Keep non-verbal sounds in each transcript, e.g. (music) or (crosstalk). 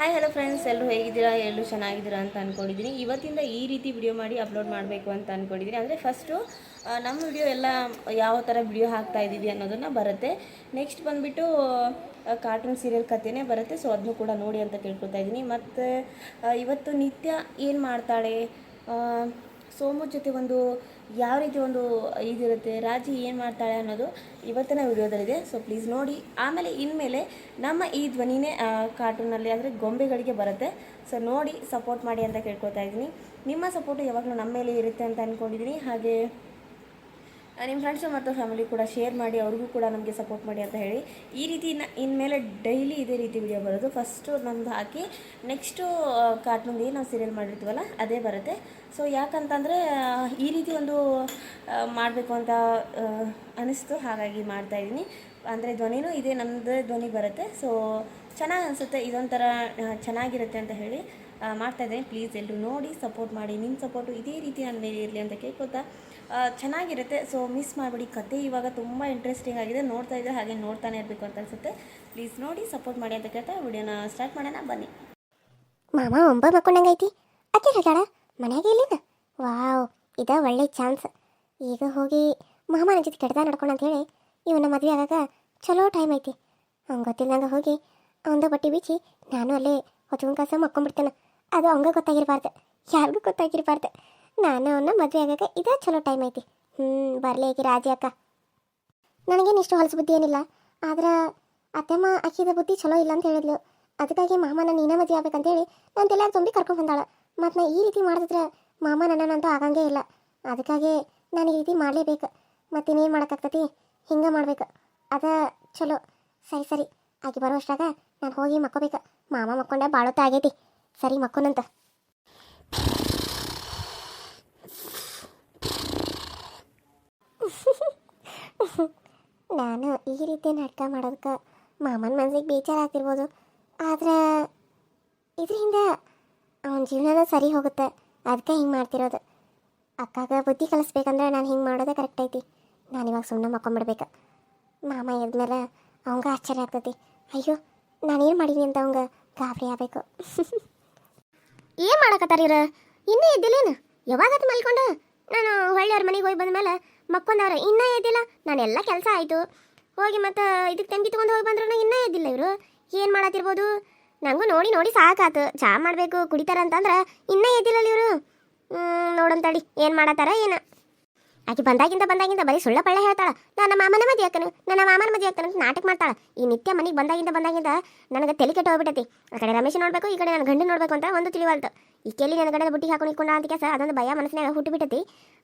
Hi hello friends ಎಲ್ಲರೂ ಹೇಗಿದ್ದೀರಾ? ಎಲ್ಲರೂ ಚೆನ್ನಾಗಿದ್ದೀರಾ ಅಂತ ಅಂದ್ಕೊಂಡಿದ್ದೀನಿ ಇವತ್ತಿಂದ ಈ ರೀತಿ ವಿಡಿಯೋ ಮಾಡಿ ಅಪ್ಲೋಡ್ ಮಾಡಬೇಕು ಅಂತ ಅಂದ್ಕೊಂಡಿದ್ದೀನಿ ಅಂದರೆ ಫಸ್ಟು ನಮ್ಮ ವಿಡಿಯೋ ಎಲ್ಲ ಯಾವ ಥರ ವಿಡಿಯೋ ಹಾಕ್ತಾ ಇದ್ದೀವಿ ಅನ್ನೋದನ್ನು ಬರುತ್ತೆ. ನೆಕ್ಸ್ಟ್ ಬಂದುಬಿಟ್ಟು ಕಾರ್ಟೂನ್ ಸೀರಿಯಲ್ ಕಥೆನೇ ಬರುತ್ತೆ. ಸೊ ಅದನ್ನು ಕೂಡ ನೋಡಿ ಅಂತ ಕೇಳ್ಕೊಳ್ತಾ ಇದ್ದೀನಿ. ಮತ್ತು ಇವತ್ತು ನಿತ್ಯ ಏನು ಮಾಡ್ತಾಳೆ? ಸೋಮು ಜೊತೆ ಒಂದು ಯಾವ ರೀತಿ ಒಂದು ಇದಿರುತ್ತೆ, ರಾಜಿ ಏನು ಮಾಡ್ತಾಳೆ ಅನ್ನೋದು ಇವತ್ತಿನ ವಿಡಿಯೋದಲ್ಲಿದೆ. ಸೊ ಪ್ಲೀಸ್ ನೋಡಿ. ಆಮೇಲೆ ಇನ್ಮೇಲೆ ನಮ್ಮ ಈ ಧ್ವನಿನೇ ಕಾರ್ಟೂನಲ್ಲಿ ಅಂದರೆ ಗೊಂಬೆಗಳಿಗೆ ಬರುತ್ತೆ. ಸೊ ನೋಡಿ ಸಪೋರ್ಟ್ ಮಾಡಿ ಅಂತ ಕೇಳ್ಕೊತಾ ಇದ್ದೀನಿ. ನಿಮ್ಮ ಸಪೋರ್ಟು ಯಾವಾಗಲೂ ನಮ್ಮ ಮೇಲೆ ಇರುತ್ತೆ ಅಂತ ಅಂದ್ಕೊಂಡಿದ್ದೀನಿ ಹಾಗೆ ನಿಮ್ಮ ಫ್ರೆಂಡ್ಸು ಮತ್ತು ಫ್ಯಾಮಿಲಿ ಕೂಡ ಶೇರ್ ಮಾಡಿ, ಅವ್ರಿಗೂ ಕೂಡ ನಮಗೆ ಸಪೋರ್ಟ್ ಮಾಡಿ ಅಂತ ಹೇಳಿ. ಈ ರೀತಿ ಇನ್ಮೇಲೆ ಡೈಲಿ ಇದೇ ರೀತಿ ವಿಡಿಯೋ ಬರೋದು. ಫಸ್ಟು ನಮ್ದು ಹಾಕಿ ನೆಕ್ಸ್ಟು ಕಾರ್ಟೂನ್ದು ಏನು ನಾವು ಸೀರಿಯಲ್ ಮಾಡಿರ್ತೀವಲ್ಲ, ಅದೇ ಬರುತ್ತೆ. ಸೊ ಯಾಕಂತಂದರೆ ಈ ರೀತಿ ಒಂದು ಮಾಡಬೇಕು ಅಂತ ಅನಿಸ್ತು. ಹಾಗಾಗಿ ಮಾಡ್ತಾಯಿದ್ದೀನಿ ಅಂದರೆ ಧ್ವನಿನೂ ಇದೇ ನಮ್ಮದೇ ಧ್ವನಿ ಬರುತ್ತೆ. ಸೊ ಚೆನ್ನಾಗಿ ಅನಿಸುತ್ತೆ. ಇದೊಂಥರ ಚೆನ್ನಾಗಿರುತ್ತೆ ಅಂತ ಹೇಳಿ ಮಾಡ್ತಾಯಿದ್ದೀನಿ ಪ್ಲೀಸ್ ಎಲ್ಲರೂ ನೋಡಿ ಸಪೋರ್ಟ್ ಮಾಡಿ. ನಿಮ್ಮ ಸಪೋರ್ಟು ಇದೇ ರೀತಿ ನನ್ನ ಇರಲಿ ಅಂತ ಕೇಳ್ಕೊತಾ ಚೆನ್ನಾಗಿರುತ್ತೆ. ಸೊ ಮಿಸ್ ಮಾಡಿಬಿಡಿ ಕತೆ. ಇವಾಗ ತುಂಬ ಇಂಟ್ರೆಸ್ಟಿಂಗ್ ಆಗಿದೆ. ನೋಡ್ತಾ ಇದ್ದರೆ ಹಾಗೆ ನೋಡ್ತಾನೆ ಇರಬೇಕು ಅಂತ ಅನಿಸುತ್ತೆ. ಪ್ಲೀಸ್ ನೋಡಿ ಸಪೋರ್ಟ್ ಮಾಡಿ ಅಂತ ಕೇಳ್ತಾ ವಿಡಿಯೋನ ಸ್ಟಾರ್ಟ್ ಮಾಡೋಣ. ಬನ್ನಿ. ಮಾಮ ಒಂಬ ಮಕ್ಕೊಂಡಂಗೈತಿ ಅಕ್ಕಿ ಹೇಳ ಮನೆಯಾಗೆ ಇಲ್ಲಿನ? ವಾವ್, ಇದ ಒಳ್ಳೆ ಚಾನ್ಸ್ ಈಗ ಹೋಗಿ ಮಾಮನ ಜೊತೆ ಕೆಡ್ದ ನಡ್ಕೊಂಡು ಅಂತೇಳಿ ಇವನ ಮದುವೆ ಆಗಾಗ ಚಲೋ ಟೈಮ್ ಐತಿ. ಹಂಗೆ ಗೊತ್ತಿಲ್ಲಂಗೆ ಹೋಗಿ ಅವಂದ ಬಟ್ಟೆ ಬೀಚಿ ನಾನು ಅಲ್ಲೇ ಹೊತ್ಕೊಂಡ್ ಕಾಸ ಮಕ್ಕೊಂಡ್ಬಿಡ್ತೇನೆ. ಅದು ಅವಂಗ ಗೊತ್ತಾಗಿರಬಾರ್ದು. ಯಾರಿಗೂ ಗೊತ್ತಾಗಿರ್ಬಾರ್ದು. ನಾನು ಅವನ್ನ ಮದುವೆ ಆಗಾಕ ಇದ ಚಲೋ ಟೈಮ್ ಐತಿ. ಹ್ಞೂ ಬರಲಿ ಆಕಿ, ರಾಜಿ ಅಕ್ಕ. ನನಗೇನು ಇಷ್ಟು ಹೊಲಸು ಬುದ್ಧಿ ಏನಿಲ್ಲ. ಆದ್ರೆ ಅತ್ತೆಮ್ಮ ಅಕ್ಕಿದ ಬುದ್ಧಿ ಚಲೋ ಇಲ್ಲ ಅಂತ ಹೇಳಿದ್ಲು. ಅದಕ್ಕಾಗಿ ಮಾಮನ ನೀನ ಮದುವೆ ಆಗ್ಬೇಕಂತೇಳಿ ನಾನು ತಲೆಯಾಗ ತುಂಬಿ ಕರ್ಕೊಂಡು ಬಂದಾಳ. ಮತ್ತು ನಾ ಈ ರೀತಿ ಮಾಡಿದ್ರೆ ಮಾಮ ನನ್ನನ್ನಂತೂ ಆಗಂಗೇ ಇಲ್ಲ. ಅದಕ್ಕಾಗಿ ನಾನು ಈ ರೀತಿ ಮಾಡಲೇಬೇಕು. ಮತ್ತಿನ್ನೇನು ಮಾಡೋಕ್ಕಾಗ್ತತಿ? ಹಿಂಗೆ ಮಾಡ್ಬೇಕು. ಅದ ಚಲೋ. ಸರಿ ಸರಿ. ಆಗಿ ಬರೋ ಅಷ್ಟಾಗ ನಾನು ಹೋಗಿ ಮಕ್ಕೋಬೇಕು. ಮಾಮ ಮಕ್ಕೊಂಡೆ ಬಾಳೋತ್ತ ಆಗೈತಿ ಸರಿ ಮಕ್ಕೋನಂತ. ನಾನು ಈ ರೀತಿ ನಾಟಕ ಮಾಡೋದಕ್ಕೆ ಮಾಮನ ಮನಸ್ಸಿಗೆ ಬೇಜಾರಾಗ್ತಿರ್ಬೋದು. ಆದ್ರೆ ಇದರಿಂದ ಅವನ ಜೀವನನ ಸರಿ ಹೋಗುತ್ತೆ. ಅದಕ್ಕೆ ಹಿಂಗೆ ಮಾಡ್ತಿರೋದು. ಅಕ್ಕಾಗ ಬುದ್ಧಿ ಕಲಿಸ್ಬೇಕಂದ್ರೆ ನಾನು ಹಿಂಗೆ ಮಾಡೋದೇ ಕರೆಕ್ಟ್ ಐತಿ. ನಾನು ಇವಾಗ ಸುಮ್ಮನೆ ಮಕ್ಕೊಂಬಿಡ್ಬೇಕು. ಮಾಮ ಎದ್ಮೇಲೆ ಅವಂಗ ಆಶ್ಚರ್ಯ ಆಗ್ತೈತಿ. ಅಯ್ಯೋ ನಾನೇನು ಮಾಡೀನಿ ಅಂತ ಅವಂಗ ಗಾಬರಿ ಆಗಬೇಕು. (laughs) ಏನು ಮಾಡಕತ್ತಾರ ಇವ್ರು? ಇನ್ನೂ ಎದ್ದಿಲ್ಲೇನು ಯಾವಾಗ ಮಲ್ಕೊಂಡು ನಾನು ಹೊಳ್ಳಿಯವ್ರ ಮನೆಗೆ ಹೋಗಿ ಬಂದ್ಮೇಲೆ ಮಕ್ಕೊಂದವ್ರ ಇನ್ನೂ ಎದ್ದಿಲ್ಲ. ನಾನೆಲ್ಲ ಕೆಲಸ ಆಯಿತು. ಹೋಗಿ ಮತ್ತು ಇದಕ್ಕೆ ತಂಗಿ ತೊಗೊಂಡು ಹೋಗಿ ಬಂದ್ರು ಇನ್ನೂ ಎದ್ದಿಲ್ಲ ಇವರು. ಏನು ಮಾಡತ್ತಿರ್ಬೋದು ನನಗೂ ನೋಡಿ ನೋಡಿ ಸಾಕಾತು. ಚಾ ಮಾಡಬೇಕು ಕುಡಿತಾರ ಅಂತಂದ್ರೆ ಇನ್ನೂ ಎದ್ದಿಲ್ಲ ಇವರು. ನೋಡಂತಡಿ ಏನು ಮಾಡತ್ತಾರ ಏನು. ಆಕೆ ಬಂದಾಗಿಂದ ಬಂದಾಗಿಂದ ಬರೀ ಸುಳ್ಳ ಪಳ್ಳ ಹೇಳ್ತಾಳ. ನನ್ನ ಮಾಮನ ಮದುವೆ ಹಾಕನು ನನ್ನ ಮಾಮನ ಮದುವೆ ಹಾಕನು ಅಂತ ನಾಟಕ ಮಾಡ್ತಾಳ. ಈ ನಿತ್ಯ ಮನೆಗೆ ಬಂದಾಗಿಂದ ಬಂದಾಗಿಂದ ನನಗೆ ತಲೆ ಕೆಟ್ಟು ಹೋಗ್ಬಿಟ್ಟೈತಿ. ಆ ಕಡೆ ರಮೇಶ್ ನೋಡಬೇಕು, ಈ ಕಡೆ ನನ್ನ ಗಂಡು ನೋಡಬೇಕು ಅಂತ ಒಂದು ತಿಳಿವಾಲ್ತು ಈ ಕೇಳಿ ನನ್ನ ಗಂಡದ ಬುಟ್ಟಿ ಹಾಕೊಂಡು ಇಟ್ಕೊಂಡ ಅಂತ ಕೆಲಸ, ಅದೊಂದು ಭಯ ಮನಸ್ಸಿನಾಗ ಹುಟ್ಟು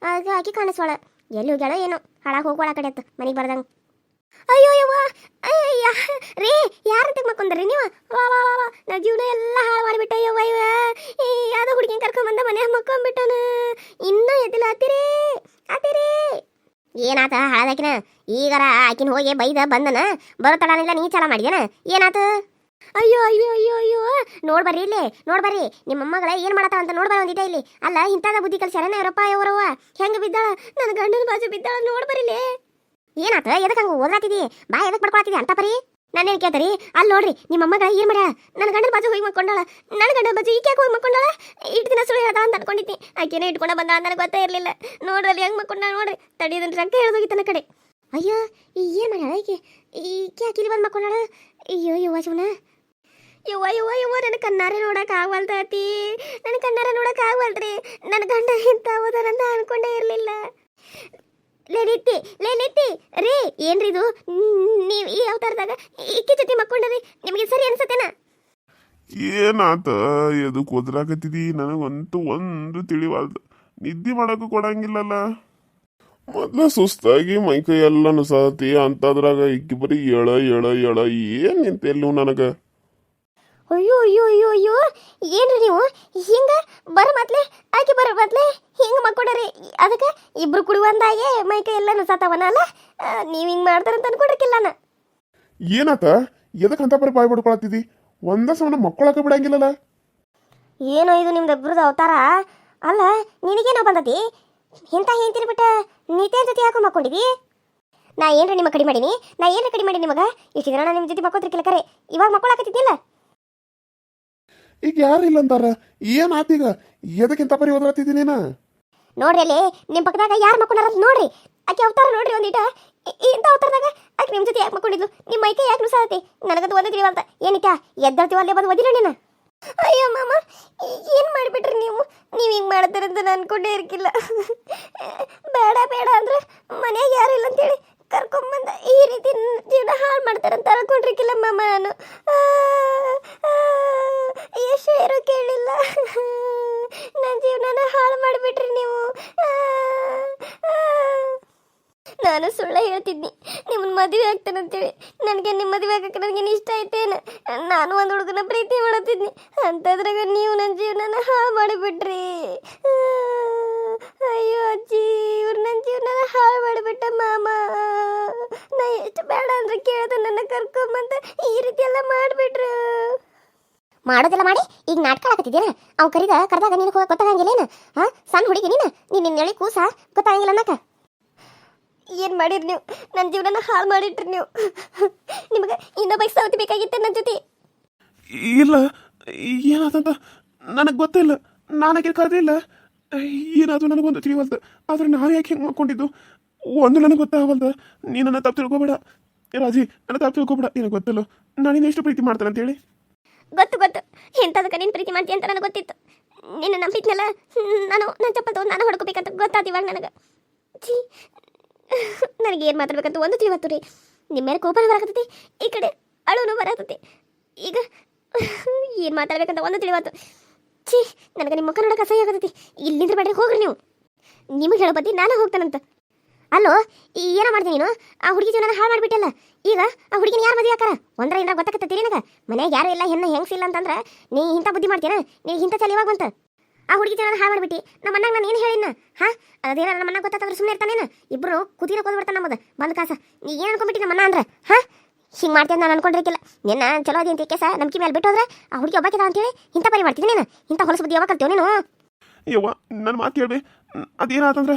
ಅದು ಆಕೆ ಕಾಣಿಸ್ವಾಳ. ಎಲ್ಲಿ ಹೋಗ್ಯಾಳೋ ಏನೋ, ಹಾಳಾಗಿ ಹೋಗೋಳ ಕಡೆ ಅತ್ತ, ಮನೆಗೆ ಬರ್ದಂಗೆ. ಅಯ್ಯೋ ಯವ್ವ ಅಯ್ಯ ರೀ ಯಾರಂತ ಮಕ್ಕೊಂದ್ರಿ ನೀವು? ವಾ ವಾ ವಾ ವಾ, ನಾ ಜೀವನ ಎಲ್ಲ ಹಾಳು ಮಾಡಿಬಿಟ್ಟೆ ಯವ್ವ ಇವ ಯಾವ್ದೋ ಹುಡುಗಿನ ಕರ್ಕೊಂಬಂದ ಮನೆ ಮಕ್ಕೊಂಬಿಟ್ಟನು. ಇನ್ನೂ ಎದ್ದಿಲ್ಲ ಹತ್ತಿರಿ ರೀ ಏನಾತ ಹಾಳದಾಕಿನ ಈಗಾರ ಆಕಿನ ಹೋಗಿ ಬೈದ ಬಂದನ? ಬರುತ್ತಾಳಿಲ್ಲ ನೀ ಚಾಲ ಮಾಡಿದೇನ ಏನಾತ? ಅಯ್ಯೋ ಅಯ್ಯೋ ಅಯ್ಯೋ ಅಯ್ಯೋ. ನೋಡ್ಬರ್ರಿ ಇಲ್ಲಿ ನೋಡ್ಬರ್ರಿ ನಿಮ್ಮ ಮೊಮ್ಮಗಳ ಏನ್ ಮಾಡತ್ತಾವ ಅಂತ ನೋಡ್ಬಾರ ಒಂದಿದೆ ಇಲ್ಲಿ. ಅಲ್ಲ, ಇಂಥದ ಬುದ್ಧಿ ಕಲ್ಸ್ಯಾರನ ಇವರಪ್ಪ ಇವರವ್ವ ಹೆಂಗ ಬಿದ್ದಾಳ? ನನ್ನ ಗಂಡನ ಬಾಜು ಬಿದ್ದಾಳ ನೋಡ್ಬರಿಲಿ ಏನಾತ? ಎದಕ್ ಹಂಗ ಓದಾತಿದಿ ಬಾ, ಎದಕ್ ಮಾಡ್ಕೊಳತಿದಿ ಅಂತ ಪರಿ? ನಾನೇನ್ ಕೇಳ್ತಾರಿ? ಅಲ್ಲಿ ನೋಡ್ರಿ ನಿಮ್ಮ ಅಮ್ಮಗ ಏನ್ ಮಾಡ್ಯಾಳ? ನನ್ನ ಗಂಡನ ಬಾಜು ಹೋಗಿ ಮಕ್ಕೊಂಡಾಳ ನನ್ನ ಗಂಡನ ಬಾಜು ಈಕೆ ಹೋಗಿ ಮಕ್ಕೊಂಡಾಳ ಇಟ್ಟು ದಿನ ಸುಳ್ಳು ಹೇಳ್ದ ಅಂತ ಅನ್ಕೊಂಡಿದ್ನಿ. ಆಕೆನೇ ಇಟ್ಕೊಂಡ ಬಂದ ನನಗೆ ಗೊತ್ತೇ ಇರಲಿಲ್ಲ. ನೋಡ್ರಲ್ಲಿ ಹೆಂಗ್ ಮಕ್ಕೊಂಡ ನೋಡ್ರಿ. ತಡಿಯದನ್ ರಕ್ಕ ಹೇಳ್ದೋಗಿತ್ತು ನನ್ನ ಕಡೆ. ಅಯ್ಯೋ, ಈ ಏನ್ ಮಾಡ್ಯಾಳ ಈಕೆ? ಈಕೆ ಆಕಿಲಿ ಬಂದು ಮಕ್ಕೊಂಡಾಳ ಅಯ್ಯೋ ಯುವ ಶಿವನ. ಯವ್ವ ಯವ್ವ ಯವ್ವ, ನನ್ನ ಕಣ್ಣಾರೆ ನೋಡಕ್ ಆಗವಲ್ತೈತಿ ನನ್ನ ಕಣ್ಣಾರೆ ನೋಡಕ್ ನನ್ನ ಗಂಡ ಎಂತ ಓದರಂತ ಅನ್ಕೊಂಡೇ ಇರಲಿಲ್ಲ. ಲೇನಿತ್ತಿ ಲೇನಿತ್ತಿ ರೀ, ಏನ್ರಿ ಇದು? ನೀವು ಈ ಅವತಾರದಾಗ ಈಕೆ ಜೊತೆ ಮಕ್ಕೊಂಡ್ರಿ. ನಿಮಗೆ ಸರಿ ಅನ್ಸತ್ತೇನ? ಏನಾತ? ಎದಕ್ಕೆ ಒದ್ರಾಕತ್ತಿದಿ? ನನಗಂತೂ ಒಂದು ತಿಳಿವಾಲ್ದು. ನಿದ್ದೆ ಮಾಡಕ್ಕೂ ಕೊಡಂಗಿಲ್ಲಲ್ಲ. ಮೊದ್ಲು ಸುಸ್ತಾಗಿ ಮೈಕೈ ಎಲ್ಲ ಸಾತಿ ಅಂತದ್ರಾಗ ಇಕ್ಕಿ ಬರೀ ಎಳ ಎಳ ಎಳ, ಏನ್ ನನಗೆ ನನಗ? ಅಯ್ಯೋ ಅಯ್ಯೋ ಅಯ್ಯೋ ಅಯ್ಯೋ. ಏನ್ರಿ ನೀವು? ಹಿಂಗ? ಬರ ಮತ್ಲೆ? ಆಕೆ ಬರ ಮತ್ಲೆ? ಹಿಂಗ ಮಾಡ್ಕೊಡ್ರಿ. ಅದಕ್ಕೆ ಇಬ್ರು ಕುಡಿ ಒಂದಾಗೆ ಮೈಕೈ ಎಲ್ಲ ನುಸಾತವನಲ್ಲ ನೀವು ಹಿಂಗ್ ಮಾಡ್ತಾರಂತ ಅನ್ಕೊಂಡಿರ್ಕಿಲ್ಲ ನಾ ಏನಾತ? ಎದಕ್ಕೆ ಅಂತ ಬರೀ ಬಾಯ್ ಬಿಡ್ಕೊಳತ್ತಿದಿ? ಒಂದ ಸಮನ ಮಕ್ಕಳಕ ಬಿಡಂಗಿಲ್ಲಲ್ಲ ಏನೋ ಇದು ನಿಮ್ದು ಇಬ್ರದ್ದು ಅವತಾರ? ಅಲ್ಲ ನಿನಗೇನೋ ಬಂದತಿ? ಇಂಥ ಹಿಂತಿರಿ ಬಿಟ್ಟ ನೀತೇ ಜೊತೆ ಯಾಕೋ ಮಕ್ಕೊಂಡಿದಿ ನಾ ಏನ್ರ ನಿಮ್ಮ ಕಡಿಮೆ ಮಾಡೀನಿ? ನಾ ಏನ್ರ ಕಡಿಮೆ ಮಾಡೀನಿ ನಿಮಗ? ಇಷ್ಟು ದಿನ ನಿಮ್ಮ ಜೊತೆ ಮಕ್ಕೋತಿರ್ಕಿಲ್ಲ ಕರೆ ಇವಾಗ ಮಕ್ಕಳಾಕತ್ತಿದ್ದಿಲ್ಲ ಈಗ ಯಾರು ಇಲ್ಲ ಅಂತಾರ ಏನ್ ಆತೀಗ ಎದಕ್ಕಿಂತ ಪರಿ ಓದಾತಿದ್ದೀನೇನ ನೋಡ್ರಿ ಅಲ್ಲಿ ನಿಮ್ಮ ಪಕ್ಕದಾಗ ಯಾರು ಮಕ್ಕೊಂಡಾರ ಅಂತ ನೋಡ್ರಿ. ಆಕೆ ಅವತಾರ ನೋಡ್ರಿ ಒಂದಿಟ ಇ- ಇಂಥ ಅವತಾರದಾಗ ಆಕೆ ನಿಮ್ಮ ಜೊತೆ ಯಾಕೆ ಮಕ್ಕೊಂಡಿದ್ಲು? ನಿಮ್ಮ ಮೈಕೆ ಯಾಕೆ ನುಸಾದತಿ ನನಗದು ಒಂದು ತಿಳಿವಲ್ತ. ಏನಿಕ ಎದ್ದಳ್ತೀವ ಅಲ್ಲೇ ಬಂದು ಓದಿಲ್ಲ ನೀನು? ಅಯ್ಯೋ ಮಾಮ ಏನು ಮಾಡಿಬಿಟ್ರಿ ನೀವು? ನೀವು ಹಿಂಗೆ ಮಾಡ್ತಾರಂತ ನಾನು ಅನ್ಕೊಂಡೇ ಇರ್ಕಿಲ್ಲ. ಬೇಡ ಬೇಡ ಅಂದ್ರೆ ಮನೆಯಾಗ ಯಾರು ಇಲ್ಲ ಅಂತೇಳಿ ಕರ್ಕೊಂಬಂದ ಈ ರೀತಿ ನನ್ನ ಜೀವನ ಹಾಳು ಮಾಡ್ತಾರಂತ ಅನ್ಕೊಂಡಿರ್ಕಿಲ್ಲ ಮಾಮ ನಾನು. ಆ, ಆ, ಯಾರು ಕೇಳಿಲ್ಲ. ನನ್ನ ಜೀವನನ ಹಾಳು ಮಾಡಿಬಿಟ್ರಿ ನೀವು. ನಾನು ಸುಳ್ಳ ಹೇಳ್ತಿದ್ನಿ. ನಿಮ್ಮನ್ನ ಮದುವೆ ಆಗ್ತಾನಂತೇಳಿ ನನಗೆ ನಿಮ್ಮ ಮದುವೆ ಆಗಕ್ಕೆ ನನಗೇನು ಇಷ್ಟ ಐತೇನು ನಾನು ಒಂದು ಹುಡುಗನ ಪ್ರೀತಿ ಮಾಡತ್ತಿದ್ನಿ ಅಂಥದ್ರಾಗ ನೀವು ನನ್ನ ಜೀವನನ ಹಾಳು ಮಾಡಿಬಿಟ್ರಿ. ಅಯ್ಯೋ ಅಜ್ಜಿ, ಇವ್ರು ನನ್ನ ಜೀವನನ ಹಾಳು ಮಾಡಿಬಿಟ್ಟ ಮಾಮ. ನಾ ಎಷ್ಟು ಬೇಡ ಅಂದ್ರೆ ಕೇಳ್ದೆ ನನ್ನ ಕರ್ಕೊಂಬಂತ ಈ ರೀತಿ ಎಲ್ಲ ಮಾಡಿಬಿಟ್ರು. ಮಾಡೋದೆಲ್ಲ ಮಾಡಿ ಈಗ ನಾಟಕ ಆಕತ್ತಿದ್ದೇನ ಅವ್ ಕರಿದ ಕರೆದಾಗ ನೀನು ಗೊತ್ತಾಗಂಗಿಲ್ಲ ಏನು? ಹಾ ಸಣ್ಣ ಹುಡುಗಿ ನೀನು ನೀನು ನಿನ್ನ ಹೇಳಿ ಕೂಸ ಗೊತ್ತಾಗಂಗಿಲ್ಲ ಅನ್ನಕ? ಏನು ಮಾಡಿರಿ ನೀವು? ನನ್ನ ಜೀವನನ ಹಾಳು ಮಾಡಿಟ್ರಿ ನೀವು. ನಿಮಗೆ ಇನ್ನೊಬ್ಬ ಸೌತಿ ಬೇಕಾಗಿತ್ತೆ ನನ್ನ ಜೊತೆ. ಇಲ್ಲ ಏನಾದಂತ ನನಗೆ ಗೊತ್ತಿಲ್ಲ ನಾನಾಗೆ ಕರೆದಿಲ್ಲ ಏನಾದ್ರು ನನಗೊಂದು ತಿಳಿವಲ್ದು. ಆದ್ರೆ ನಾನು ಯಾಕೆ ಹಿಂಗೆ ಮಾಡ್ಕೊಂಡಿದ್ದು? ಒಂದು ನನಗೆ ಗೊತ್ತಾಗವಲ್ದು. ನೀನು ನನ್ನ ತಪ್ಪು ತಿಳ್ಕೊಬೇಡ. ಏ ರಾಜಿ ನನ್ನ ತಪ್ಪು ತಿಳ್ಕೊಬೇಡ. ನಿನಗೆ ಗೊತ್ತಲ್ಲ ನಾನು ಎಷ್ಟು ಪ್ರೀತಿ ಮಾಡ್ತೇನೆ ಅಂತೇಳಿ. ಗೊತ್ತು ಗೊತ್ತು. ಎಂಥದಕ್ಕೆ ನೀನು ಪ್ರೀತಿ ಮಾಡ್ತೀಯ ಅಂತ ನನಗೆ ಗೊತ್ತಿತ್ತು. ನಿನ್ನ ನಂಬಿದ್ನಲ್ಲ, ನಾನು ನನ್ನ ಚಪ್ಪಲ್ ತೊಗೊಂಡು ನಾನು ಹೊಡ್ಕೋಬೇಕಂತ ಗೊತ್ತಾದ ಇವಾಗ ನನಗೆ. ಛೀ. ನನಗೆ ಏನು ಮಾತಾಡ್ಬೇಕಂತ ಒಂದು ತಿಳಿವತ್ತು ರೀ. ನಿಮ್ಮ ಮೇಲೆ ಕೋಪನ ಬರಕತ್ತೈತಿ, ಈ ಕಡೆ ಅಳುನು ಬರಕತ್ತೈತಿ. ಈಗ ಏನು ಮಾತಾಡ್ಬೇಕಂತ ಒಂದು ತಿಳಿವತ್ತು. ಛೀ, ನನಗೆ ನಿಮ್ಮ ಮುಖ ನೋಡೋಕೆ ಅಸಹ್ಯ ಆಗತೈತಿ. ಇಲ್ಲಿಂದ ಬೇಡ ಹೋಗ್ರಿ ನೀವು. ನಿಮಗೆ ಹೇಳೋ ನಾನು ಹೋಗ್ತಾನಂತ. ಅಲ್ಲೋ, ಈ ಏನೋ ಮಾಡ್ತೀನಿ ನೀನು? ಆ ಹುಡುಗಿ ಜೀವನ ಹಾಳು ಮಾಡಿಬಿಟ್ಟಲ್ಲ. ಈಗ ಆ ಹುಡುಗಿನ ಯಾರು ಮದುವೆ ಹಾಕಾರ? ಒಂದ್ರ ಏನಾರ ಗೊತ್ತಾಗತ್ತೀರಿ ನನಗೆ. ಮನೆಗೆ ಯಾರು ಇಲ್ಲ, ಹೆಣ್ಣು ಹೆಂಗ್ಸಿಲ್ಲ ಅಂತಂದ್ರೆ ನೀ ಇಂಥ ಬುದ್ಧಿ ಮಾಡ್ತೀನ ನೀ ಇಂಥ ಚಲ ಇವಾಗ ಬಂತ? ಆ ಹುಡುಗಿ ಜೀವನ ಹಾಳು ಮಾಡಿಬಿಟ್ಟು. ನಮ್ಮ ಅಣ್ಣ ನಾನು ಏನು ಹೇಳಿನ ಹಾ? ಅದೇನ ನಮ್ಮ ಅಣ್ಣ ಗೊತ್ತಾಗ್ರೆ ಸುಮ್ಮನೆ ಇರ್ತಾನೇನು ಇಬ್ಬರು ಕುದಿರ ಕೊದ್ಬಿಡ್ತಾನೆ ನಮ್ಮದು. ಬಂದು ಕಾಸ. ನೀ ಏನು ಅನ್ಕೊಂಡ್ಬಿಟ್ಟಿ ನಮ್ಮ ಅಣ್ಣ ಅಂದ್ರೆ? ಹಾ? ಹಿಂಗೆ ಮಾಡ್ತೀನಿ ನಾನು ಅನ್ಕೊಂಡಿರ್ಕಿಲ್ಲ ನಿನ್ನ ಚಲೋ ಅದೇನು ಅಂತ ಕೇಸ, ನಂಬಿಕೆ ಮೇಲೆ ಬಿಟ್ಟು ಹೋದ್ರೆ ಆ ಹುಡುಗಿ ಒಬ್ಬಾಕಿದ ಅಂತೇಳಿ ಇಂಥ ಪರಿ ಮಾಡ್ತೀನಿ ನೀನು ಇಂಥ ಹೊಲಸು ಬುದ್ಧಿ ಯಾವಾಗ ಕಲ್ತೇವೆ ನೀನು? ಯವ್ವ ನನ್ನ ಮಾತು ಕೇಳ್ಬೆ. ಅದೇನಾತಂದ್ರೆ?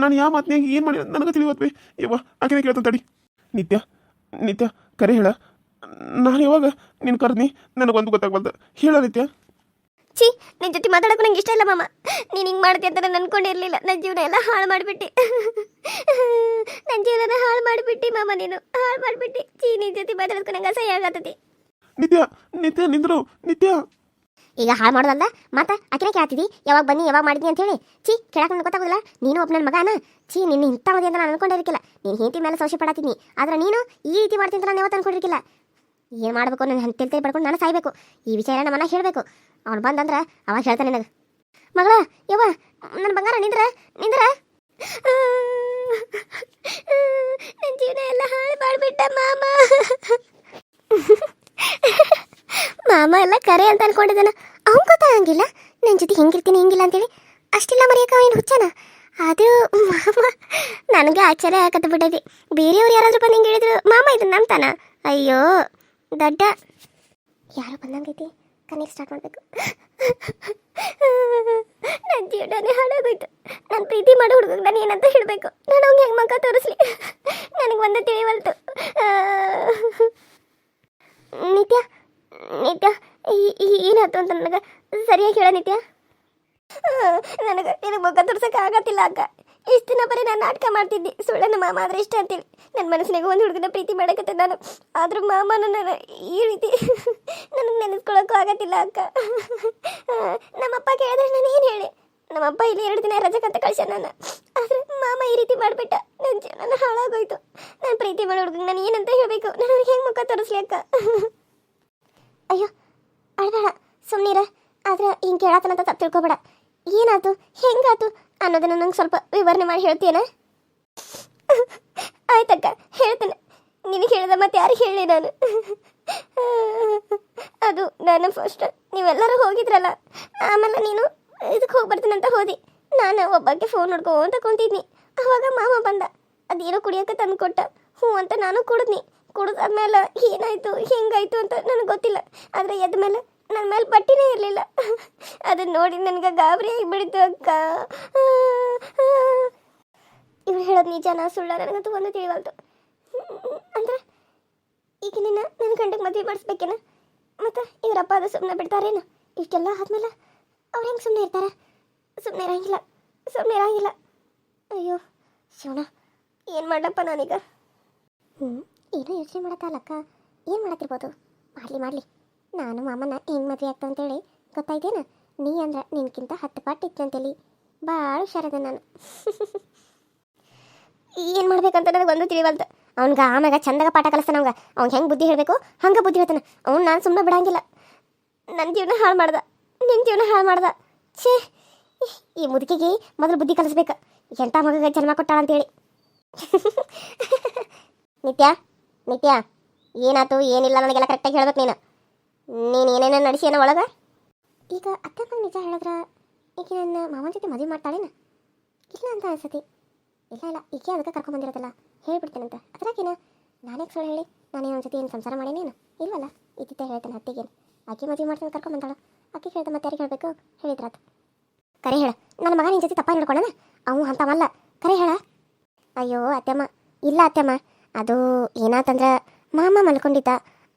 ನಾನು ಯಾವ ಮಾತನ್ಯಾಗ ಏನು ಮಾಡಿ ನನಗೆ ತಿಳಿಯುತ್ತೆ ಯವ್ವ ಆಕೆನೇ ಕೇಳ್ತಾನೆ ತಡಿ. ನಿತ್ಯ ನಿತ್ಯ ಕರೆ ಹೇಳ. ನಾನು ಯಾವಾಗ ನೀನು ಕರೆದಿ ನನಗೊಂದು ಗೊತ್ತಾಗಬಾರ್ದು ಹೇಳ ನಿತ್ಯ. ಛೀ ನಿನ್ನ ಜೊತೆ ಮಾತಾಡೋಕೆ ನಂಗೆ ಇಷ್ಟ ಇಲ್ಲ ಮಾಮ. ನೀನು ಹಿಂಗೆ ಮಾಡ್ತೀಯ ಅಂತ ನಾನು ಅನ್ಕೊಂಡಿರ್ಲಿಲ್ಲ ನನ್ನ ಜೀವನ ಎಲ್ಲ ಹಾಳು ಮಾಡಿಬಿಟ್ಟು. ನನ್ನ ಜೀವನನ ಹಾಳು ಮಾಡಿಬಿಟ್ಟು ಮಾಮ ನೀನು. ಹಾಳು ಮಾಡಿಬಿಟ್ಟು. ಛೀ ನಿನ್ನ ಜೊತೆ ಮಾತಾಡೋಕೆ ನಂಗೆ ಅಸಹ್ಯ ಆಗತ್ತೆ. ನಿತ್ಯ ನಿತ್ಯ ನಿಂದ್ರು. ನಿತ್ಯ. ಈಗ ಹಾಳು ಮಾಡೋದಲ್ಲ ಮತ್ತೆ ಅಕಿನ ಕೇಳ್ತಿದ್ದಿ ಯಾವಾಗ ಬನ್ನಿ, ಯಾವಾಗ ಮಾಡಿದ್ನಿ ಅಂತ ಹೇಳಿ ಛೀ ಕೇಳಕ್ಕೆ ನನಗೆ ಗೊತ್ತಾಗೋದಿಲ್ಲ. ನೀನು ಒಬ್ಬ ನನ್ನ ಮಗನ? ಚಿ ನಿನ್ನ ಇಂಥ ಮದಿ ಅಂತ ನಾನು ಅನ್ಕೊಂಡಿರ್ಕಿಲ್ಲ ನೀನು ಹೆಂಡತಿ ಮೇಲೆ ಸಂಶಯ ಪಡಾತೀನಿ ಆದ್ರೆ ನೀನು ಈ ರೀತಿ ಮಾಡ್ತೀನಿ ಅಂತ ನಾನು ಯಾವತ್ತು ಅನ್ಕೊಂಡಿರ್ಕಿಲ್ಲ ಏನು ಮಾಡಬೇಕು ನಾನು ಅಂತ ತಿಳಿ ಪಡ್ಕೊಂಡು ನಾನು ಸಾಯ್ಬೇಕು. ಈ ವಿಚಾರ ನಮ್ಮ ಮನೆಗೆ ಹೇಳಬೇಕು. ಅವ್ನು ಬಂದಂದ್ರೆ ಅವಾಗ ಹೇಳ್ತಾನೆ ನನಗೆ. ಮಗಳ, ಯವ್ವ ನನ್ನ ಬಂಗಾರ ನಿಂದ್ರ? ನಿಂದ್ರ? ನನ್ನ ಜೀವನ ಎಲ್ಲ ಹಾಳು ಮಾಡಿಬಿಟ್ಟ ಮಾಮ. ಮಾಮ ಎಲ್ಲ ಕರೆ ಅಂತ ಅನ್ಕೊಂಡಿದ್ದಾನ. ಅವ್ನು ಗೊತ್ತಾಗಂಗಿಲ್ಲ. ನನ್ನ ಜೊತೆ ಹೆಂಗಿರ್ತೀನಿ, ಹೆಂಗಿಲ್ಲ ಅಂತೇಳಿ. ಅಷ್ಟೆಲ್ಲ ಮರೆಯಕ್ಕೆ ಏನು ಹುಚ್ಚನ? ಅದು ಮಾಮ ನನಗೆ ಆಶ್ಚರ್ಯ ಆಗತ್ತೆ ಬಿಟ್ಟೈತಿ ಬೇರೆಯವ್ರು ಯಾರಾದರೂ ಬಂದು ಹಿಂಗೆ ಹೇಳಿದ್ರು ಮಾಮ ಇದನ್ನ ತಾನ ಅಯ್ಯೋ, ದೊಡ್ಡ. ಯಾರು ಬಂದಂಗೈತಿ. ಕನೆಕ್ಟ್ ಸ್ಟಾರ್ಟ್ ಮಾಡಬೇಕು. ನನ್ನ ಜೀವನನೇ ಹಾಳಾಗೋಯ್ತು. ನಾನು ಪ್ರೀತಿ ಮಾಡೋ ಹುಡುಗ ನಾನು ಏನಂತ ಹೇಳಬೇಕು. ನಾನು ಅವ್ನಿಗೆ ಹೆಂಗೆ ಮಕ್ಕ ತೋರಿಸ್ಲಿ? ನನಗೆ ಒಂದು ತಿಳಿವಲ್ತು ನಿತ್ಯ ನಿತ್ಯ ಏನಾಯ್ತು ಅಂತ ನನಗೆ ಸರಿಯಾಗಿ ಹೇಳ ನಿತ್ಯ. ನನಗೆ ನಿನಗೆ ಮುಖ ತೋರ್ಸಕ್ಕೆ ಆಗತ್ತಿಲ್ಲ ಅಕ್ಕ. ಇಷ್ಟು ದಿನ ಬರೀ ನಾನು ನಾಟಕ ಮಾಡ್ತಿದ್ದೆ. ಸುಳ್ಳನ ಮಾಮ ಆದ್ರೆ ಇಷ್ಟ ಅಂತೇಳಿ ನನ್ನ ಮನಸ್ಸಿನಾಗ ಒಂದು ಹುಡುಗನ ಪ್ರೀತಿ ಮಾಡಕತ್ತೆ ನಾನು. ಆದರೂ ಮಾಮ ನನ್ನ ಈ ರೀತಿ (laughs) ನನಗೆ ನೆನೆಸ್ಕೊಳ್ಳೋಕ್ಕೂ ಆಗತ್ತಿಲ್ಲ ಅಕ್ಕ. ನಮ್ಮಪ್ಪ ಕೇಳಿದ್ರೆ ನಾನು ಏನು ಹೇಳಿ? ನಮ್ಮಪ್ಪ ಇಲ್ಲಿ ಎರಡು ದಿನ ರಜಕ್ಕಂತ ಕಳ್ಸ ನಾನು ಆದ್ರೆ ಮಾಮ ಈ ರೀತಿ ಮಾಡಿಬಿಟ್ಟ. ನನ್ನ ಜೀವನ ಹಾಳಾಗೋಯ್ತು. ನಾನು ಪ್ರೀತಿ ಮಾಡೋ ಹುಡುಗ ನಾನು ಏನಂತ ಹೇಳಬೇಕು? ನಾನು ಅವ್ರಿಗೆ ಹೆಂಗೆ ಮುಖ ತೋರಿಸ್ಲಿ ಅಕ್ಕ? (laughs) ಅಯ್ಯೋ, ಅಳ್ಬೇಡ. ಸುಮ್ಮನಿರ ಆದ್ರೆ ಹಿಂಗೆ ಕೇಳತ್ತನಂತ ತಪ್ಪು ತಿಳ್ಕೊಬೇಡ. ಏನಾಯ್ತು ಹೆಂಗಾತು? ಅನ್ನೋದನ್ನ ನಂಗೆ ಸ್ವಲ್ಪ ವಿವರಣೆ ಮಾಡಿ ಹೇಳ್ತೀಯನ? (laughs) ಆಯ್ತಕ್ಕ, ಹೇಳ್ತೇನೆ. ನಿನಗೆ ಹೇಳಿದ ಮತ್ತೆ ಯಾರಿಗೆ ಹೇಳಿ ನಾನು? (laughs) ಅದು ನಾನು ಫಸ್ಟ್ ನೀವೆಲ್ಲರೂ ಹೋಗಿದ್ರಲ್ಲ. ಆಮೇಲೆ ನೀನು? ಇದಕ್ಕೆ ಹೋಗಿ ಬರ್ತೀನಂತ ಹೋದಿ. ನಾನು ಒಬ್ಬಕ್ಕೆ ಫೋನ್ ನೋಡ್ಕೊಂತ ಕುಂತಿದ್ನಿ. ಅವಾಗ ಮಾಮ ಬಂದ. ಅದೇನೋ ಕುಡಿಯೋಕೆ ತಂದು ಕೊಟ್ಟ. ಹ್ಞೂ ಅಂತ ನಾನು ಕುಡಿದ್ನಿ. ಕುಡಿದಾದ್ಮೇಲೆ ಏನಾಯ್ತು, ಹೆಂಗಾಯ್ತು ಅಂತ ನನಗೆ ಗೊತ್ತಿಲ್ಲ. ಆದರೆ ಎದ್ದ ಮೇಲೆ ನನ್ನ ಮೇಲೆ ಬಟ್ಟಿನೇ ಇರಲಿಲ್ಲ. ಅದನ್ನ ನೋಡಿ ನನಗೆ ಗಾಬರಿ ಆಗಿಬಿಡಿತು ಅಕ್ಕ. ಇವ್ರು ಹೇಳೋದು ನಿಜಾನ ಸುಳ್ಳ ನನಗಂತೂ ಒಂದು ತಿಳಿವಲ್ತು ಅಂದ್ರೆ ಈಗ ನಿನ್ನ ನನ್ನ ಗಂಡಗೆ ಮದುವೆ ಮಾಡಿಸ್ಬೇಕೇನ? ಮತ್ತು ಇವರಪ್ಪ ಅದು ಸುಮ್ಮನೆ ಬಿಡ್ತಾರೇನು? ಇಷ್ಟೆಲ್ಲ ಆದ್ಮೇಲೆ ಅವ್ರು ಹೆಂಗೆ ಸುಮ್ಮನೆ ಇರ್ತಾರೆ? ಸುಮ್ಮನೆ ಇರಂಗಿಲ್ಲ ಸುಮ್ಮನೆ ಇರಂಗಿಲ್ಲ. ಅಯ್ಯೋ ಶಿವಣ ಏನು ಮಾಡಪ್ಪ ನಾನೀಗ? ಹ್ಞೂ ಏನೋ ಯೋಚನೆ ಮಾಡತ್ತಲ್ಲಕ್ಕ ಏನು ಮಾಡತ್ತಿರ್ಬೋದು? ಮಾಡಲಿ ಮಾಡಲಿ. ನಾನು ಮಾಮನ ಹೆಂಗೆ ಮದುವೆ ಆಗ್ತಾ ಅಂತೇಳಿ ಗೊತ್ತಾಯ್ತೇನ ನೀ ಅಂದ್ರೆ ನಿನ್ಕಿಂತ ಹತ್ತು ಪಾಟ್ ಇತ್ತು ಅಂತೇಳಿ. ಭಾಳ ಹುಷಾರದ ನಾನು. ಏನು ಮಾಡ್ಬೇಕಂತ ನನಗೆ ಒಂದು ತಿಳಿವಲ್ದು. ಅವ್ನಿಗೆ ಆಮ್ಯಾಗ ಚಂದಾಗ ಪಾಠ ಕಲಿಸ್ತಾನ ಅವ್ಗೆ ಅವ್ನಿಗೆ ಹೆಂಗೆ ಬುದ್ಧಿ ಹೇಳಬೇಕು? ಹಂಗೆ ಬುದ್ಧಿ ಹೇಳ್ತಾನೆ. ಅವ್ನು ನಾನು ಸುಮ್ಮನೆ ಬಿಡಂಗಿಲ್ಲ. ನನ್ನ ಜೀವನ ಹಾಳು ಮಾಡ್ದ. ನಿನ್ನ ಜೀವನ ಹಾಳು ಮಾಡ್ದ. ಛೇ, ಈ ಮುದುಕಿಗೆ ಮೊದಲು ಬುದ್ಧಿ ಕಲಿಸ್ಬೇಕು. ಎಂಟ ಮಗಗೆ ಜನ್ಮ ಕೊಟ್ಟಾಳ ಅಂತೇಳಿ. ನಿತ್ಯ ನಿತ್ಯ, ಏನಾಯ್ತು, ಏನಿಲ್ಲ ನನಗೆಲ್ಲ ಕರೆಕ್ಟಾಗಿ ಹೇಳ್ಬೇಕು ನೀನು. ನೀನು ಏನೇನೋ ಏನೋ ಒಳಗೆ? ಈಗ ಮಗ ನಿಜ ಹೇಳಿದ್ರ ಈಗ ನನ್ನ ಮಾವನ ಜೊತೆ ಮದುವೆ ಮಾಡ್ತಾಳೇನ? ಇಲ್ಲ ಅಂತ ಅನ್ಸತಿ. ಇಲ್ಲ ಇಲ್ಲ, ಈಕೆ ಅದಕ್ಕೆ ಕರ್ಕೊಂಬಂದಿರೋದಲ್ಲ ಹೇಳ್ಬಿಡ್ತೇನಂತ. ಅದ್ರಾಗೇನ? ನಾನೇ ಸುಳ್ಳು ಹೇಳಿ, ನಾನೇ ಅವನ ಜೊತೆ ಏನು ಸಂಸಾರ ಮಾಡೇನೇನು? ಇಲ್ವಲ್ಲ? ಇದ್ದಿದ್ದೆ ಹೇಳ್ತೇನೆ ಅತ್ತಿಗೇನು. ಆಕೆ ಮದುವೆ ಮಾಡ್ತಾನೆ ಕರ್ಕೊಂಬಂದಾಳ ಆಕೆ ಹೇಳ್ದೆ ಮತ್ತೆ ಯಾರಿಗೆ ಹೇಳಬೇಕು? ಹೇಳಿದ್ರಾತ ಕರೆ ಹೇಳ. ನನ್ನ ಮಗ ನಿನ್ನ ಜೊತೆ ತಪ್ಪ ನಡ್ಕೊಂಡನ ಅವು ಅಂತವಲ್ಲ. ಕರೆ ಹೇಳ. ಅಯ್ಯೋ, ಅತ್ತೆಮ್ಮ. ಇಲ್ಲ, ಅತ್ತೆಮ್ಮ. ಅದು ಏನಾತಂದ್ರೆ, ಮಾಮ ಮಲ್ಕೊಂಡಿದ್ದ.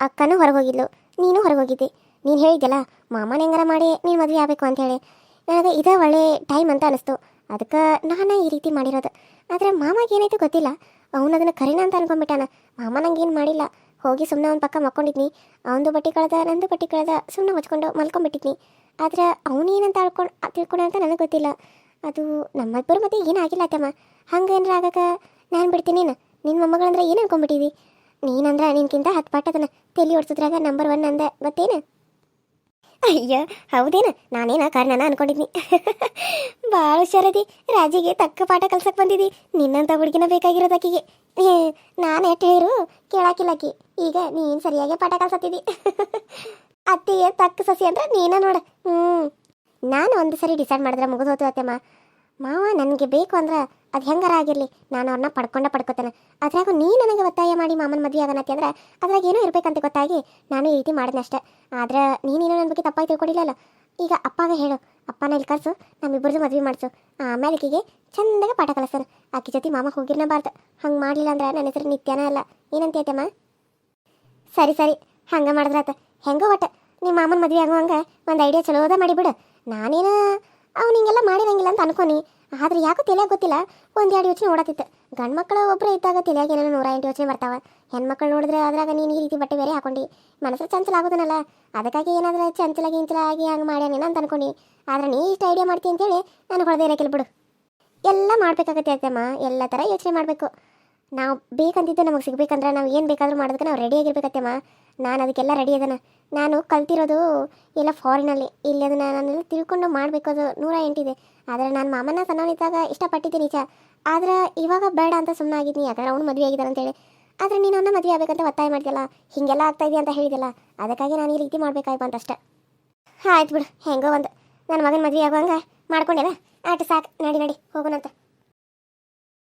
ಅಕ್ಕನೂ ಹೊರಗೆ ಹೋಗಿದ್ಲು ನೀನು ಹೊರಗೆ ಹೋಗಿದ್ದೆ ನೀನು ಹೇಳಿದ್ಯಲ್ಲ, ಮಾಮನ ಹೆಂಗಾರ ಮಾಡಿ ನೀನು ಮದುವೆ ಆಗಬೇಕು ಅಂತ ಹೇಳಿ. ನನಗೆ ಇದೇ ಒಳ್ಳೆ ಟೈಮ್ ಅಂತ ಅನಿಸ್ತು. ಅದಕ್ಕೆ ನಾನು ಈ ರೀತಿ ಮಾಡಿರೋದು. ಆದರೆ ಮಾಮಗೆ ಏನಾಯ್ತು ಗೊತ್ತಿಲ್ಲ. ಅವನು ಅದನ್ನು ಕರಿನ ಅಂತ ಅನ್ಕೊಂಡ್ಬಿಟ್ಟಾನ. ಮಾಮ ನಂಗೇನು ಮಾಡಿಲ್ಲ. ಹೋಗಿ ಸುಮ್ಮನೆ ಅವ್ನ ಪಕ್ಕ ಮಕ್ಕೊಂಡಿದ್ನಿ. ಅವನದು ಬಟ್ಟೆ ಕಳೆದ, ನಂದು ಬಟ್ಟೆ ಕಳೆದ ಸುಮ್ಮನೆ ಹೊಚ್ಕೊಂಡು ಮಲ್ಕೊಂಡ್ಬಿಟ್ಟಿದ್ನಿ. ಆದರೆ ಅವನೇನಂತ ಅಳ್ಕೊಂಡು ತಿಳ್ಕೊಂಡ ಅಂತ ನನಗೆ ಗೊತ್ತಿಲ್ಲ. ಅದು ನಮ್ಮಿಬ್ಬರು ಮತ್ತೆ ಏನಾಗಿಲ್ಲ ಅತ್ತಮ್ಮ. ಹಂಗೆ ಏನಾರ ಆಗಾಗ? ನಾನು ಬಿಡ್ತೀನಿ ನಿನ್ನ ಮೊಮ್ಮಗಳಂದ್ರೆ ಏನು ಅನ್ಕೊಂಡ್ಬಿಟ್ಟಿವಿ ನೀನಂದ್ರೆ ನಿನ್ಕಿಂತ ಹತ್ತು ಪಾಠ ಅದನ್ನ ತಲೆ ಓಡಿಸಿದ್ರಾಗ ನಂಬರ್ ಒನ್ ಅಂದೆ. ಗೊತ್ತೇನು ಅಯ್ಯ, ಹೌದೇನ? ನಾನೇನ ಕಾರಣನ ಅನ್ಕೊಂಡಿದ್ನಿ. (laughs) ಭಾಳ ಹುಷಾರದಿ ರಾಜಿಗೆ ತಕ್ಕ ಪಾಠ ಕಲ್ಸಕ್ಕೆ ಬಂದಿದ್ದಿ ನಿನ್ನಂಥ ಹುಡುಗಿನ ಬೇಕಾಗಿರೋದು ಆಕಿಗೆ. ಏ ನಾನು ಎಟ್ಟು ಹೇಳಿರು? ಕೇಳಾಕಿಲ್ಲಕಿ. ಈಗ ನೀನು ಸರಿಯಾಗಿ ಪಾಠ ಕಲ್ಸತ್ತಿದ್ದಿ ಅತ್ತಿಗೆ ತಕ್ಕ ಸಸಿ ಅಂದ್ರೆ ನೀನ ನೋಡ. ಹ್ಞೂ ನಾನು ಒಂದು ಸರಿ ಡಿಸೈಡ್ ಮಾಡಿದ್ರೆ ಮುಗಿದೋತು ಅತ್ತೆಮ್ಮ. ಮಾವ ನನಗೆ ಬೇಕು ಅಂದ್ರೆ ಅದು ಹೆಂಗಾರ ಆಗಿರಲಿ. ನಾನು ಅವ್ರನ್ನ ಪಡ್ಕೊಂಡ ಪಡ್ಕೋತೇನೆ. ಅದ್ರಾಗ ನೀ ನನಗೆ ಒತ್ತಾಯ ಮಾಡಿ ಮಾಮನ ಮದುವೆ ಆಗನತ್ತಿ ಅಂದ್ರೆ ಅದ್ರಾಗ ಏನೋ ಇರ್ಬೇಕಂತ ಗೊತ್ತಾಗಿ ನಾನು ಈ ರೀತಿ ಮಾಡಿದ್ನಷ್ಟೆ. ಆದ್ರೆ ನೀನೇನೋ ನನ್ನ ಬಗ್ಗೆ ತಪ್ಪಾಗಿ ತಿಳ್ಕೊಂಡಿಲ್ಲಲ್ಲ. ಈಗ ಅಪ್ಪಾಗ ಹೇಳು. ಅಪ್ಪನ ಇಲ್ಲಿ ನಮ್ಮ ನಮ್ಮಿಬ್ಬರದು ಮದುವೆ ಮಾಡಿಸು. ಆಮೇಲೆ ಆಕಿಗೆ ಚಂದಾಗ ಪಾಠ ಕಲಿಸ್ತಾನೆ ಆಕೆ ಜೊತೆ ಮಾಮ ಹೋಗಿರ್ನಬಾರ್ದು ಹಂಗೆ ಮಾಡಲಿಲ್ಲ ಅಂದ್ರೆ ನನ್ನ ಹೆಸರು ನಿತ್ಯನ ಅಲ್ಲ. ಏನಂತ ಐತಮ್ಮ ಸರಿ ಸರಿ. ಹಂಗೆ ಮಾಡಿದ್ರಾತ ಹೆಂಗೋ ಒಟ್ಟು. ನಿಮ್ಮ ಮಾಮನ ಮದುವೆ ಆಗುವಂಗೆ ಒಂದು ಐಡಿಯಾ ಚಲೋದ ಮಾಡಿಬಿಡು. ನಾನೇನು ಅವ್ನು ಹಿಂಗೆಲ್ಲ ಮಾಡಿರಂಗಿಲ್ಲ ಅಂತ ಅನ್ಕೊನಿ. ಆದ್ರೆ ಯಾಕೋ ತಲೆಯಾಗ ಗೊತ್ತಿಲ್ಲ. ಒಂದೆರಡು ಯೋಚನೆ ಓಡತ್ತಿತ್ತು ಗಂಡು ಮಕ್ಕಳು ಒಬ್ರು ಇದ್ದಾಗ ತಲೆಯಾಗ ಏನೋ ನೂರ ಎಂಟು ಯೋಚನೆ ಬರ್ತಾವ ಹೆಣ್ಮಕ್ಳು ನೋಡಿದ್ರೆ ಅದ್ರಾಗ ನೀನು ಈ ರೀತಿ ಬಟ್ಟೆ ಬೇರೆ ಹಾಕೊಂಡು. ಮನಸ್ಸು ಚಂಚಲ ಆಗೋದನಲ್ಲ. ಅದಕ್ಕಾಗಿ ಏನಾದರೂ ಚಂಚಲ ಗಿಂಚಲ ಆಗಿ ಹಂಗೆ ಮಾಡ್ಯಾನೇನೋ ಅಂತ ಅನ್ಕೊಂಡು. ಆದ್ರೆ ನೀ ಇಷ್ಟು ಐಡಿಯಾ ಮಾಡ್ತೀನಿ ಅಂತೇಳಿ ನಾನು ಹೊಡೆದೇ ಇರೋಕಿಲ್ಲ ಬಿಡು. ಎಲ್ಲ ಮಾಡಬೇಕಾಗತ್ತೆ ಅತ್ತಮ್ಮ. ಎಲ್ಲ ಥರ ಯೋಚನೆ ಮಾಡಬೇಕು. ನಾವು ಬೇಕಂತಿದ್ದು ನಮಗೆ ಸಿಗಬೇಕಂದ್ರೆ ನಾವು ಏನು ಬೇಕಾದರೂ ಮಾಡೋದಕ್ಕೆ ನಾವು ರೆಡಿ ಆಗಿರ್ಬೇಕತ್ತಮ್ಮ ನಾನು ಅದಕ್ಕೆಲ್ಲ ರೆಡಿ ಅದನ. ನಾನು ಕಲ್ತಿರೋದು ಎಲ್ಲ ಫಾರಿನಲ್ಲಿ ಇಲ್ಲಿ ಅದನ್ನು ನಾನೆಲ್ಲ ತಿಳ್ಕೊಂಡು ಮಾಡಬೇಕು ಅದು ನೂರ ಎಂಟಿದೆ ಆದರೆ ನಾನು ಮಾಮನ ಸಣ್ಣವನಿದ್ದಾಗ ಇಷ್ಟಪಟ್ಟಿದ್ದೀನಿ ನಿಜ ಆದ್ರೆ ಇವಾಗ ಬೇಡ ಅಂತ ಸುಮ್ಮನೆ ಆಗಿದ್ದೀನಿ ಯಾಕಂದ್ರೆ ಅವ್ನು ಮದುವೆ ಆಗಿದ್ದಾನೆ ಅಂತೇಳಿ ಆದರೆ ನೀನು ಅವನ್ನ ಮದುವೆ ಆಗಬೇಕಂತ ಒತ್ತಾಯ ಮಾಡ್ತಿಲ್ಲ ಹೀಗೆಲ್ಲ ಆಗ್ತಾ ಇದೆಯಾ ಅಂತ ಹೇಳಿದೆಲ್ಲ ಅದಕ್ಕಾಗಿ ನಾನು ಈ ರೀತಿ ಮಾಡ್ಬೇಕಾಗಿ ಹಾಂ ಆಯ್ತು ಬಿಡು, ಹೆಂಗೋ ಒಂದು. ನನ್ನ ಮಗನ ಮದುವೆ ಆಗುವಂಗೆ ಮಾಡ್ಕೊಂಡೆಲ್ಲ ಆಟ ಸಾಕು, ನಡಿ ನಡಿ, ಹೋಗೋಣಂತ.